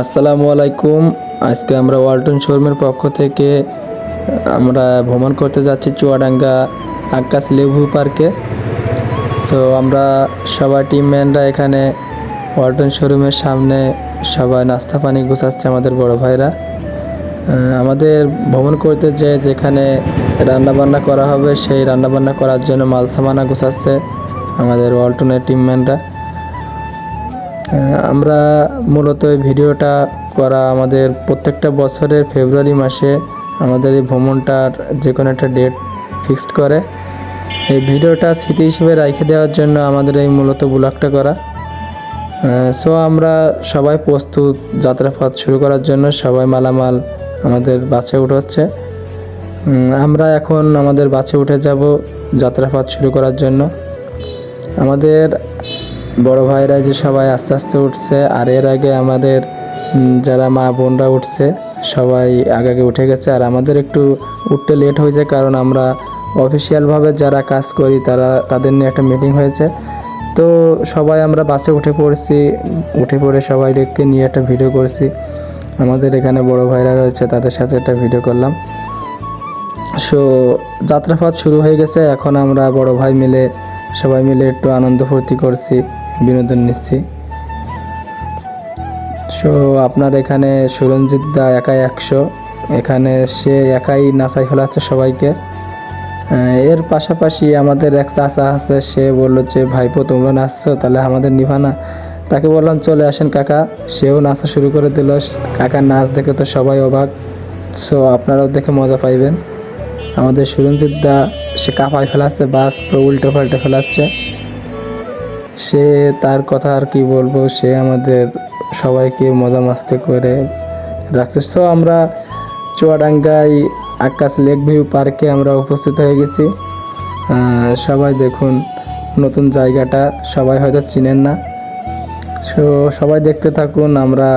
আসসালামু আলাইকুম। আজকে আমরা ওয়ালটন শোরুমের পক্ষ থেকে আমরা ভ্রমণ করতে যাচ্ছি চুয়াডাঙ্গা আকাশ লেবু পার্কে। সো আমরা সবাই টিম ম্যানরা এখানে ওয়ালটন শোরুমের সামনে সবাই নাস্তা পানি গুছাচ্ছে আমাদের বড় ভাইরা। আমাদের ভ্রমণ করতে যে যেখানে রান্নাবান্না করা হবে সেই রান্নাবান্না করার জন্য মাল সামানা গুছাচ্ছে আমাদের ওয়ালটনের টিম ম্যানরা আহ, আমরা মূলত এই ভিডিওটা করা আমাদের প্রত্যেকটা বছরের ফেব্রুয়ারি মাসে আমাদের এই ভ্রমণটার যে কোনো একটা ডেট ফিক্সড করে। এই ভিডিওটা স্মৃতি হিসেবে রেখে দেওয়ার জন্য আমাদের এই মূলত ব্লগটা করা। সো আমরা সবাই প্রস্তুত যাত্রাপথ শুরু করার জন্য সবাই মালামাল আমাদের বাসে উঠোচ্ছে। আমরা এখন আমাদের বাসে উঠে যাব যাত্রাপথ শুরু করার জন্য। আমাদের বড় ভাইরা যে সবাই আস্তে আস্তে উঠছে, আর এর আগে আমাদের যারা মা বোনরা উঠছে, সবাই আগে আগে উঠে গেছে। আর আমাদের একটু উঠতে লেট হয়েছে, কারণ আমরা অফিসিয়ালভাবে যারা কাজ করি, তারা, তাদের নিয়ে একটা মিটিং হয়েছে। তো সবাই আমরা বাসে উঠে পড়ছি, উঠে পড়ে সবাই দেখতে নিয়ে একটা ভিডিও করছি। আমাদের এখানে বড় ভাইরা রয়েছে, তাদের সাথে একটা ভিডিও করলাম। সো যাত্রাপথ শুরু হয়ে গেছে, এখন আমরা বড় ভাই মিলে সবাই মিলে একটু আনন্দ ফুর্তি করছি। বিনোদন নিচ্ছি। সো আপনার এখানে সুরঞ্জিত দা একাই একশো। এখানে সে একাই নাচাই ফেলাচ্ছে সবাইকে। এর পাশাপাশি আমাদের এক চাচা আছে, সে বলল যে, ভাইপো, তোমরা নাচছো, তাহলে আমাদের নিভানা। তাকে বললাম, চলে আসেন কাকা। সেও নাচা শুরু করে দিল। কাকার নাচ দেখে তো সবাই অবাক। সো আপনারাও দেখে মজা পাইবেন। আমাদের সুরঞ্জিত দা, সে কাঁপায় ফেলাচ্ছে, বাস পুরো উল্টো পাল্টে ফেলাচ্ছে। সে তার কথা আর কি বলব? সে আমাদের সবাইকে মজা মাস্তে করে রাখছে। সো আমরা চুয়াডাঙ্গায় আকাশ লেক ভিউ পার্কে আমরা উপস্থিত হয়ে গেছি। সবাই দেখুন নতুন জায়গাটা, সবাই হয়তো চিনেন না। সো সবাই দেখতে থাকুন, আমরা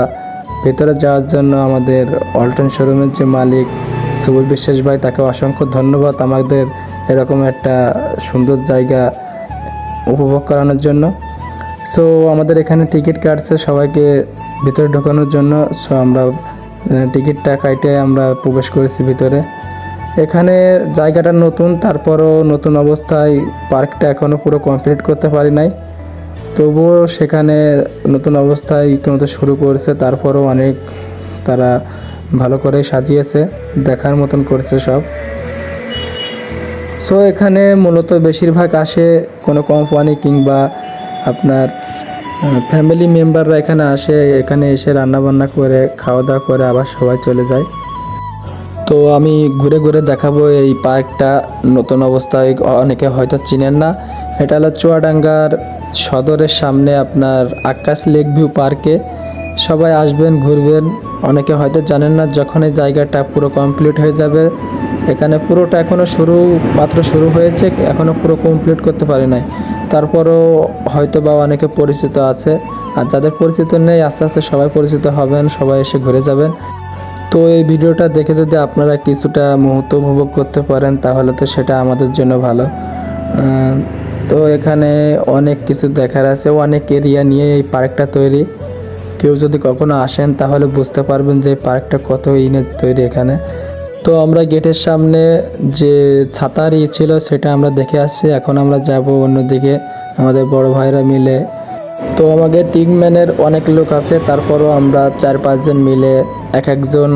ভেতরে যাওয়ার জন্য আমাদের অল্টন শোরুমের যে মালিক সুবল বিশ্বাস ভাই তাকে অসংখ্য ধন্যবাদ। আমাদের এরকম একটা সুন্দর জায়গা উপভোগ করানোর জন্য। সো আমাদের এখানে টিকিট কাটছে সবাইকে ভিতরে ঢোকানোর জন্য। সো আমরা টিকিটটা কাটে আমরা প্রবেশ করেছি ভিতরে। এখানে জায়গাটা নতুন, তারপরও নতুন অবস্থায় পার্কটা এখনও পুরো কমপ্লিট করতে পারি নাই। তবুও সেখানে নতুন অবস্থায় মতো শুরু করেছে, তারপরও অনেক তারা ভালো করে সাজিয়েছে, দেখার মতন করেছে সব। সো এখানে মূলত বেশিরভাগ আসে কোনো কোম্পানি কিংবা আপনার ফ্যামিলি মেম্বাররা এখানে আসে, এখানে এসে রান্না বান্না করে খাওয়া দাওয়া করে আবার সবাই চলে যায়। তো আমি ঘুরে ঘুরে দেখাবো এই পার্কটা, নতুন অবস্থায় অনেকে হয়তো চিনেন না। এটা হলো চুয়াডাঙ্গার সদরের সামনে আপনার আকাশ লেক ভিউ পার্কে। সবাই আসবেন, ঘুরবেন। অনেকে হয়তো জানেন না যখন এই জায়গাটা পুরো কমপ্লিট হয়ে যাবে। এখানে পুরোটা এখনও শুরু মাত্র শুরু হয়েছে এখনও পুরো কমপ্লিট করতে পারি নাই। তারপরও হয়তো বা অনেকে পরিচিত আছে। আর যাদের পরিচিত নেই, আস্তে আস্তে সবাই পরিচিত হবেন, সবাই এসে ঘুরে যাবেন। তো এই ভিডিওটা দেখে যদি আপনারা কিছুটা মুহূর্ত উপভোগ করতে পারেন, তাহলে তো সেটা আমাদের জন্য ভালো। তো এখানে অনেক কিছু দেখার আছে। অনেক এরিয়া নিয়ে এই পার্কটা তৈরি। কেউ যদি কখনো আসেন, তাহলে বুঝতে পারবেন যে পার্কটা কত ইনের তৈরি এখানে। তো আমরা গেটের সামনে যে ছাতার ইয়ে ছিল, সেটা আমরা দেখে আসছি। এখন আমরা যাব অন্যদিকে, আমাদের বড় ভাইরা মিলে। তো আমাদের টিমম্যানের অনেক লোক আছে, তারপরও আমরা চার পাঁচজন মিলে এক একজন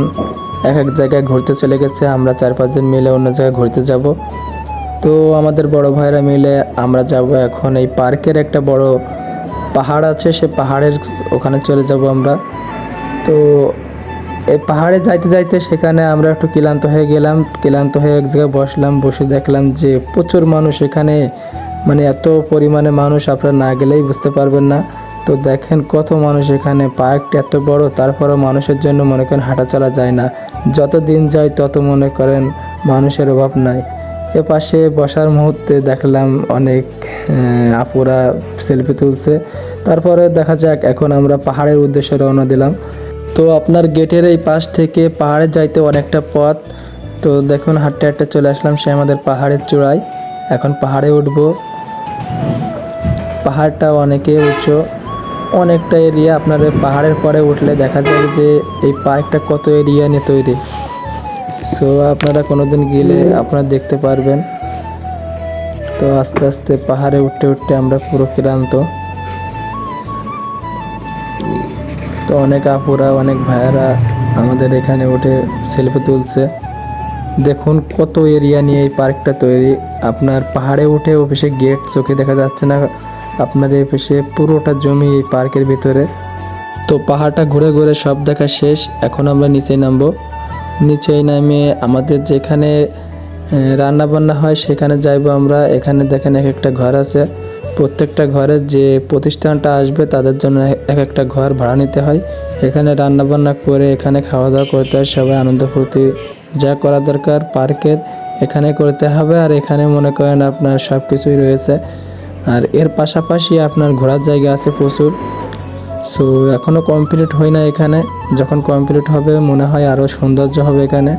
এক এক জায়গায় ঘুরতে চলে গেছে। আমরা চার পাঁচজন মিলে অন্য জায়গায় ঘুরতে যাব। তো আমাদের বড় ভাইরা মিলে আমরা যাব এখন এই পার্কের একটা বড় পাহাড় আছে, সে পাহাড়ের ওখানে চলে যাব আমরা। তো এই পাহাড়ে যাইতে যাইতে সেখানে আমরা একটু ক্লান্ত হয়ে গেলাম। ক্লান্ত হয়ে এক জায়গায় বসলাম, বসে দেখলাম যে প্রচুর মানুষ এখানে। মানে এত পরিমাণে মানুষ আপনারা না গেলেই বুঝতে পারবেন না। তো দেখেন কত মানুষ এখানে, পার্কটা এত বড়, তারপরেও মানুষের জন্য মনে করেন হাঁটা চলা যায় না। যত দিন যায় তত মনে করেন মানুষের অভাব নাই। এ পাশে বসার মুহূর্তে দেখলাম অনেক আপুরা সেলফি তুলছে। তারপরে দেখা যাক, এখন আমরা পাহাড়ের উদ্দেশ্যে রওনা দিলাম। তো আপনার গেটের এই পাশ থেকে পাহাড়ে যাইতে অনেকটা পথ। তো দেখুন, হাঁটতে হাঁটতে চলে আসলাম সে আমাদের পাহাড়ের চূড়ায়। এখন পাহাড়ে উঠবো। পাহাড়টা অনেকে উঁচু। অনেকটা এরিয়া আপনাদের পাহাড়ের পরে উঠলে দেখা যাবে যে এই পার্কটা কত এরিয়া নিয়ে তৈরি। সো আপনারা কোনোদিন গেলে আপনারা দেখতে পারবেন। তো আস্তে আস্তে পাহাড়ে উঠতে উঠতে আমরা পুরো ক্লান্ত। তো অনেক আপুরা, অনেক ভাইয়ারা আমাদের এখানে উঠে সেলফি তুলছে। দেখুন কত এরিয়া নিয়ে এই পার্কটা তৈরি। আপনার পাহাড়ে উঠে অফিসে গেট চোখে দেখা যাচ্ছে না। আপনার এই অফিসে পুরোটা জমি এই পার্কের ভিতরে। তো পাহাড়টা ঘুরে ঘুরে সব দেখা শেষ। এখন আমরা নিচে নামবো। নিচে নামে আমাদের যেখানে রান্না বান্না হয় সেখানে যাইবো আমরা। এখানে দেখেন এক একটা ঘর আছে। প্রত্যেকটা ঘরে যে প্রতিষ্ঠানটা আসবে তাদের জন্য এক একটা ঘর ভাড়া নিতে হয়। এখানে রান্না বান্না করে, এখানে খাওয়া দাওয়া করতে হয়, সবাই আনন্দ ফুর্তি। যা করা দরকার পার্কের, এখানে করতে হবে। আর এখানে মনে করেন আপনার সব কিছুই রয়েছে। আর এর পাশাপাশি আপনার ঘোরার জায়গা আছে প্রচুর। সো এখনও কমপ্লিট হয় না এখানে। যখন কমপ্লিট হবে, মনে হয় আরও সৌন্দর্য হবে এখানে।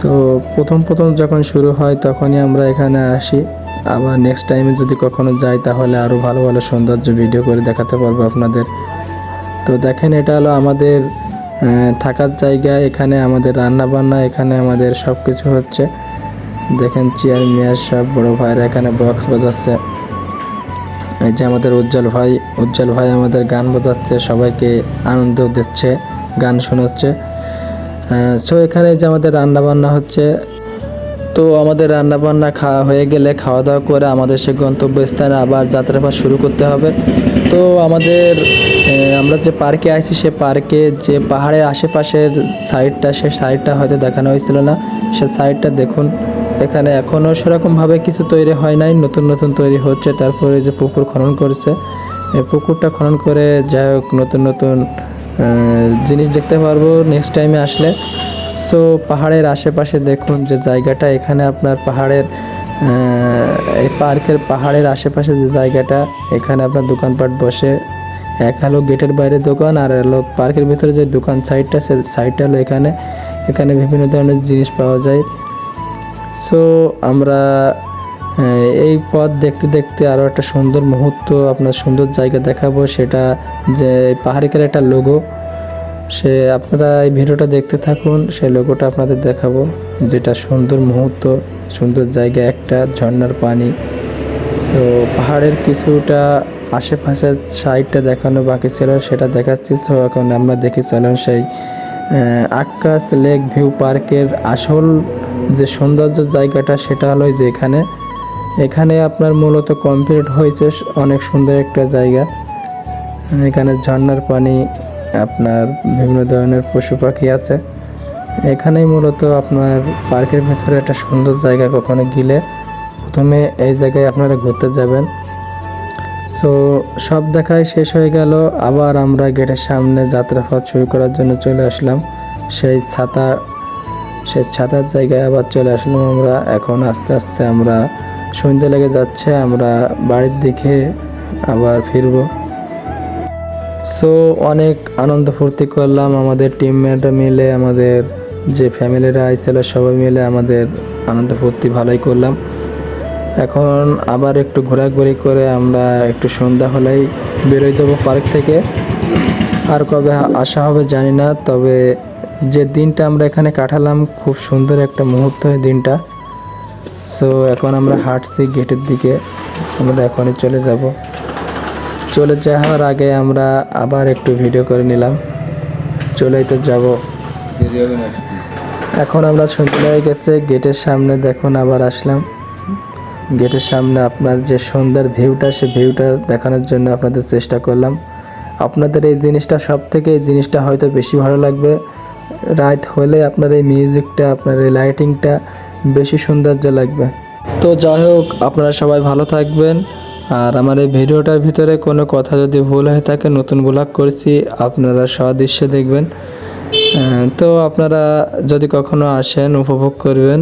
তো প্রথম প্রথম যখন শুরু হয়, তখনই আমরা এখানে আসি। আবার নেক্সট টাইমে যদি কখনো যাই, তাহলে আরও ভালো ভালো সৌন্দর্য ভিডিও করে দেখাতে পারব আপনাদের। তো দেখেন, এটা হলো আমাদের থাকার জায়গা। এখানে আমাদের রান্না বান্না এখানে আমাদের সব কিছু হচ্ছে। দেখেন চেয়ার মেয়ার সব বড় ভাইরা এখানে বক্স বাজাচ্ছে। এই যে আমাদের উজ্জ্বল ভাই উজ্জ্বল ভাই আমাদের গান বাজাচ্ছে, সবাইকে আনন্দ দিচ্ছে, গান শোনাচ্ছে। সো এখানে যে আমাদের রান্না বান্না হচ্ছে, তো আমাদের রান্না বান্না খাওয়া হয়ে গেলে খাওয়া দাওয়া করে আমাদের সে গন্তব্যস্থানে আবার যাত্রাপাত শুরু করতে হবে। তো আমাদের আমরা যে পার্কে আছি সে পার্কে যে পাহাড়ের আশেপাশের সাইডটা সে সাইডটা হয়তো দেখানো হয়েছিল না। সে সাইডটা দেখুন। এখানে এখনও সেরকমভাবে কিছু তৈরি হয় নাই, নতুন নতুন তৈরি হচ্ছে, তারপরে যে পুকুর খনন করছে, এই পুকুরটা খনন করে যাই হোক নতুন নতুন জিনিস দেখতে পারব নেক্সট টাইমে আসলে। সো পাহাড়ের আশেপাশে দেখুন যে জায়গাটা, এখানে আপনার পাহাড়ের এই পার্কের পাহাড়ের আশেপাশে যে জায়গাটা, এখানে আপনার দোকানপাট বসে, এক হলো গেটের বাইরে দোকান, আর হলো পার্কের ভিতরে যে দোকান সাইডটা সে সাইডটা হলো এখানে। এখানে বিভিন্ন ধরনের জিনিস পাওয়া যায়। সো আমরা এই পথ দেখতে দেখতে আরও একটা সুন্দর মুহূর্ত, আপনার সুন্দর জায়গা দেখাবো। সেটা যে পাহাড়িকের একটা লোগো সে আপনারা এই ভিডিওটা দেখতে থাকুন সেই লোগোটা আপনাদের দেখাবো। যেটা সুন্দর মুহূর্ত, সুন্দর জায়গা, একটা ঝর্ণার পানি। সো পাহাড়ের কিছুটা আশেপাশের সাইডটা দেখানো বাকি ছিল, সেটা দেখাচ্ছি। তো এখন আমরা দেখি, চলেন সেই আকাশ লেক ভিউ পার্কের আসল যে সৌন্দর্য জায়গাটা সেটা হলো যে এখানে। এখানে আপনার মূলত কমপ্লিট হয়েছে অনেক সুন্দর একটা জায়গা। এখানে ঝর্নার পানি, আপনার বিভিন্ন ধরনের পশু পাখি আছে। এখানেই মূলত আপনার পার্কের ভেতরে একটা সুন্দর জায়গা কখনো গেলে প্রথমে এই জায়গায় আপনারা ঘুরতে যাবেন। সো সব দেখাই শেষ হয়ে গেল। আবার আমরা গেটের সামনে যাত্রাপথ শুরু করার জন্য চলে আসলাম। সেই ছাতা সেই ছাতার জায়গায় আবার চলে আসলাম আমরা এখন আস্তে আস্তে আমরা সন্ধ্যে লেগে যাচ্ছে, আমরা বাড়ির দিকে আবার ফিরবো। সো অনেক আনন্দ ফুর্তি করলাম। আমাদের টিমমেটরা মিলে, আমাদের যে ফ্যামিলিরা আইছিল, সবাই মিলে আমাদের আনন্দ ফুর্তি ভালোই করলাম। এখন আবার একটু ঘোরাঘুরি করে আমরা একটু সন্ধ্যা হলেই বেরোয় যাব পার্ক থেকে। আর কবে আসা হবে জানি না, তবে যে দিনটা আমরা এখানে কাটালাম খুব সুন্দর একটা মুহূর্ত দিনটা। সো এখন আমরা হাঁটছি গেটের দিকে। আমরা এখনই চলে যাব। চলে যাওয়ার আগে আমরা আবার একটু ভিডিও করে নিলাম। চলেই তো যাব। এখন আমরা সন্ধ্যা হয়ে গেছে, গেটের সামনে দেখুন আবার আসলাম। গেটের সামনে আপনার যে সন্ধ্যার ভিউটা, সে ভিউটা দেখানোর জন্য আপনাদের চেষ্টা করলাম। আপনাদের এই জিনিসটা সব থেকে এই জিনিসটা হয়তো বেশি ভালো লাগবে। রাত হলে আপনার এই মিউজিকটা আপনার এই লাইটিংটা বেশি সৌন্দর্য লাগবে। তো যাই হোক, আপনারা সবাই ভালো থাকবেন। আর আমার এই ভিডিওটার ভিতরে কোনো কথা যদি ভুল হয়ে থাকে, নতুন ব্লগ করছি, আপনারা সদৃশ্যে দেখবেন। তো আপনারা যদি কখনো আসেন, উপভোগ করবেন।